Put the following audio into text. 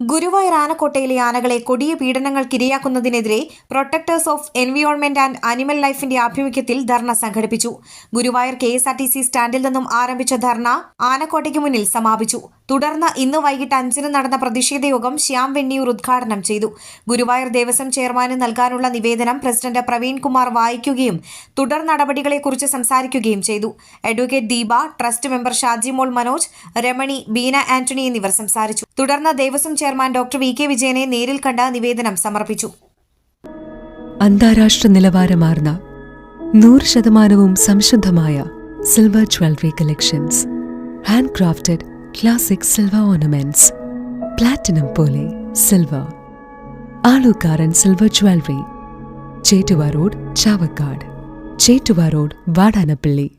ഗുരുവായൂർ ആനക്കോട്ടയിലെ ആനകളെ കൊടിയ പീഡനങ്ങൾക്കിരയാക്കുന്നതിനെതിരെ protectors of environment and animal ലൈഫിന്റെ ആഭിമുഖ്യത്തിൽ ധർണ സംഘടിപ്പിച്ചു. Guruvayur K S R T C സ്റ്റാൻഡിൽ നിന്നും ആരംഭിച്ച ധർണ ആനക്കോട്ടയ്ക്ക് മുന്നിൽ സമാപിച്ചു. തുടർന്ന് ഇന്ന് വൈകിട്ട് അഞ്ചിന് നടന്ന പ്രതിഷേധ യോഗം ശ്യാം വെണ്ണിയൂർ ഉദ്ഘാടനം ചെയ്തു. ഗുരുവായൂർ ദേവസ്വം ചെയർമാന് നൽകാനുള്ള നിവേദനം പ്രസിഡന്റ് പ്രവീൺ കുമാർ വായിക്കുകയും തുടർ നടപടികളെക്കുറിച്ച് സംസാരിക്കുകയും ചെയ്തു. Advocate Deepa trust member Shajimol Manoj Ramani Beena Antony എന്നിവർ സംസാരിച്ചു. തുടർന്ന് Devaswom chairman doctor V K വിജയനെ നേരിൽ കണ്ട നിവേദനം സമർപ്പിച്ചു. അന്താരാഷ്ട്ര നിലവാരമാർന്ന നൂറ് ശതമാനവും സംശുദ്ധമായ silver jewellery collections hand crafted classic silver ornaments platinum പോലെ silver Alukkaran silver jewellery Chettuva road Chavakkad. Chettuva road Vadanappally.